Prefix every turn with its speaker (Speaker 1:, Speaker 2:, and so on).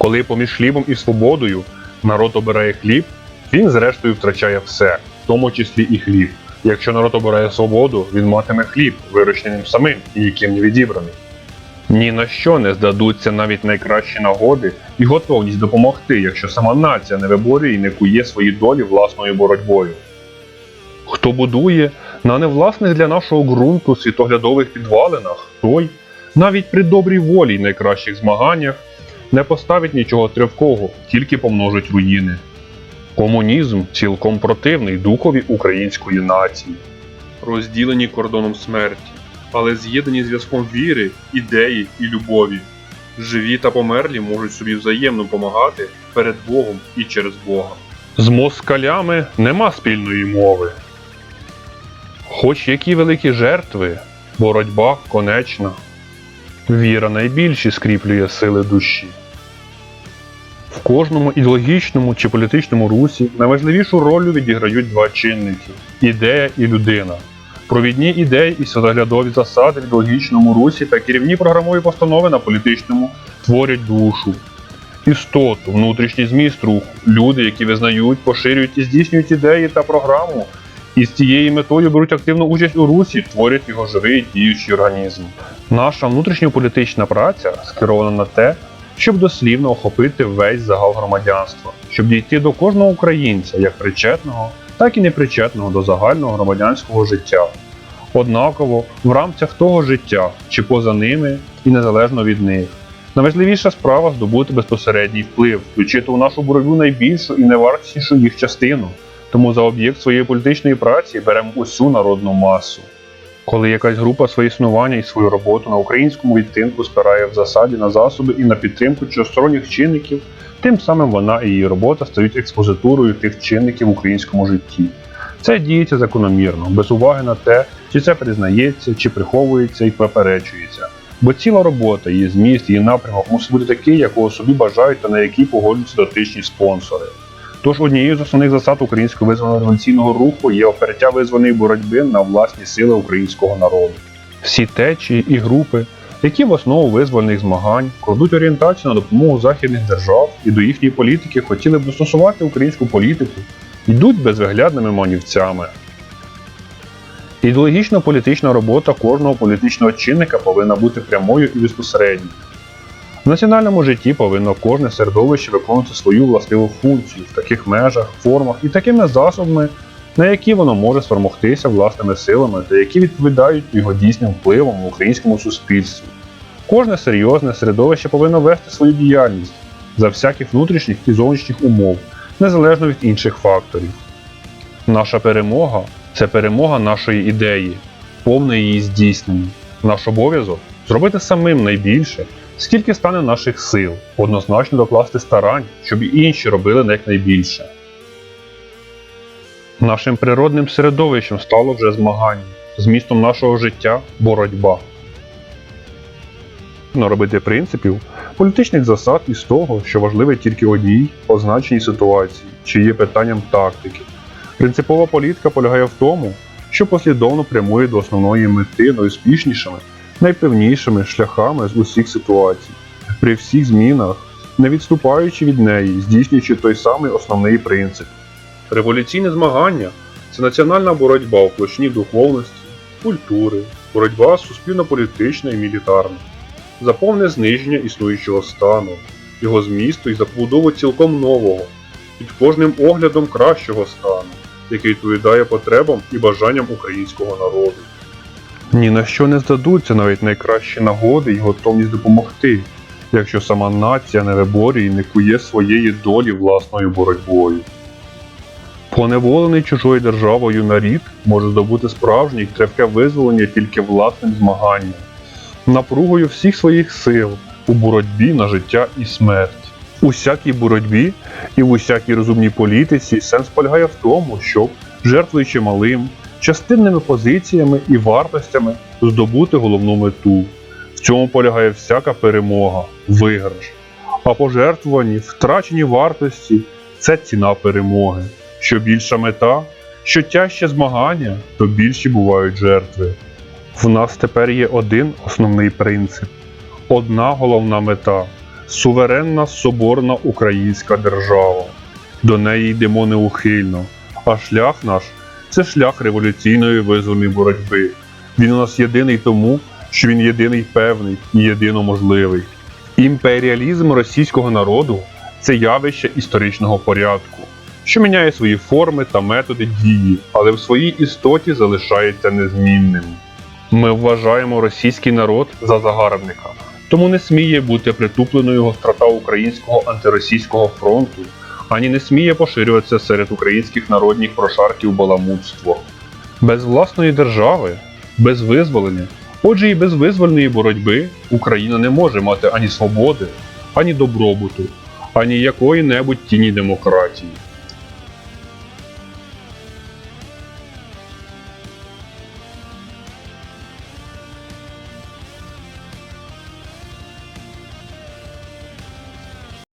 Speaker 1: Коли поміж хлібом і свободою народ обирає хліб, він зрештою втрачає все, в тому числі і хліб. Якщо народ обирає свободу, він матиме хліб, вирощеним самим і яким не відібраний. Ні на що не здадуться навіть найкращі нагоди і готовність допомогти, якщо сама нація не виборює і не кує свої долі власною боротьбою. Хто будує на невласних для нашого ґрунту світоглядових підвалинах, той навіть при добрій волі й найкращих змаганнях не поставить нічого тривкого, тільки помножить руїни. Комунізм цілком противний духові української нації,
Speaker 2: розділені кордоном смерті, але з'єднані зв'язком віри, ідеї і любові. Живі та померлі можуть собі взаємно помагати перед Богом і через Бога.
Speaker 3: З москалями нема спільної мови. Хоч які великі жертви, боротьба конечна, віра найбільше скріплює сили душі
Speaker 4: кожному ідеологічному чи політичному русі найважливішу роль відіграють два чинники ідея і людина. Провідні ідеї і святоглядові засади в ідеологічному русі та керівні програмові постанови на політичному творять душу, істоту, внутрішній зміст руху, люди, які визнають, поширюють і здійснюють ідеї та програму. І з цією метою беруть активну участь у русі, творять його живий діючий організм.
Speaker 5: Наша внутрішньополітична праця скерована на те, щоб дослівно охопити весь загал громадянства, щоб дійти до кожного українця, як причетного, так і непричетного до загального громадянського життя. Однаково в рамках того життя чи поза ними і незалежно від них. Найважливіша справа здобути безпосередній вплив, включити у нашу боротьбу найбільшу і найвартішу їх частину. Тому за об'єкт своєї політичної праці беремо усю народну масу
Speaker 6: коли якась група своє існування і свою роботу на українському відтинку спирає в засаді на засоби і на підтримку чосторонніх чинників, тим самим вона і її робота стають експозитурою тих чинників в українському житті. Це діється закономірно, без уваги на те, чи це признається, чи приховується і поперечується. Бо ціла робота, її зміст, її напрямок мусить бути такий, якого собі бажають та на який погоджуються дотичні спонсори. Тож однією з основних засад українського визвольно-революційного руху є опереття визвольної боротьби на власні сили українського народу.
Speaker 7: Всі течії і групи, які в основу визвольних змагань кладуть орієнтацію на допомогу західних держав і до їхньої політики хотіли б застосувати українську політику, йдуть безвиглядними манівцями.
Speaker 8: Ідеологічно-політична робота кожного політичного чинника повинна бути прямою і безпосередньою. В національному житті повинно кожне середовище виконувати свою властиву функцію в таких межах, формах і такими засобами, на які воно може спромогтися власними силами та які відповідають його дійсним впливам в українському суспільстві.
Speaker 9: Кожне серйозне середовище повинно вести свою діяльність за всяких внутрішніх і зовнішніх умов, незалежно від інших факторів.
Speaker 10: Наша перемога це перемога нашої ідеї, повне її здійснення. Наш обов'язок зробити самим найбільше скільки стане наших сил, однозначно докласти старань, щоб і інші робили якнайбільше.
Speaker 11: Нашим природним середовищем стало вже змагання, змістом нашого життя боротьба.
Speaker 12: Наробити принципів, політичних засад із того, що важливе тільки одній означеній ситуації, чи є питанням тактики. Принципова політика полягає в тому, що послідовно прямує до основної мети найуспішнішими найпевнішими шляхами з усіх ситуацій, при всіх змінах, не відступаючи від неї, здійснюючи той самий основний принцип.
Speaker 13: Революційне змагання це національна боротьба у площині духовності, культури, боротьба суспільно-політична і мілітарна, за повне зниження існуючого стану, його змісту і забудову цілком нового, під кожним оглядом кращого стану, який відповідає потребам і бажанням українського народу.
Speaker 1: Ні на що не здадуться навіть найкращі нагоди і готовність допомогти, якщо сама нація не виборює і не кує своєї долі власною боротьбою. Поневолений чужою державою нарід може здобути справжнє й крепке визволення тільки власним змаганням, напругою всіх своїх сил у боротьбі на життя і смерть. У всякій боротьбі і в усякій розумній політиці сенс полягає в тому, щоб, жертвуючи малим, частинними позиціями і вартостями здобути головну мету. В цьому полягає всяка перемога, виграш. А пожертвувані, втрачені вартості це ціна перемоги. Що більша мета, що тяжче змагання, то більші бувають жертви.
Speaker 14: В нас тепер є один основний принцип, одна головна мета суверенна соборна українська держава. До неї йдемо неухильно, а шлях наш це шлях революційної визвольної боротьби. Він у нас єдиний тому, що він єдиний певний і єдино можливий.
Speaker 15: Імперіалізм російського народу це явище історичного порядку, що міняє свої форми та методи дії, але в своїй істоті залишається незмінним.
Speaker 16: Ми вважаємо російський народ за загарбника, тому не сміє бути притупленою його українського антиросійського фронту ані не сміє поширюватися серед українських народних прошарків баламутство.
Speaker 17: Без власної держави, без визволення, отже і без визвольної боротьби Україна не може мати ані свободи, ані добробуту, ані якої-небудь тіні демократії.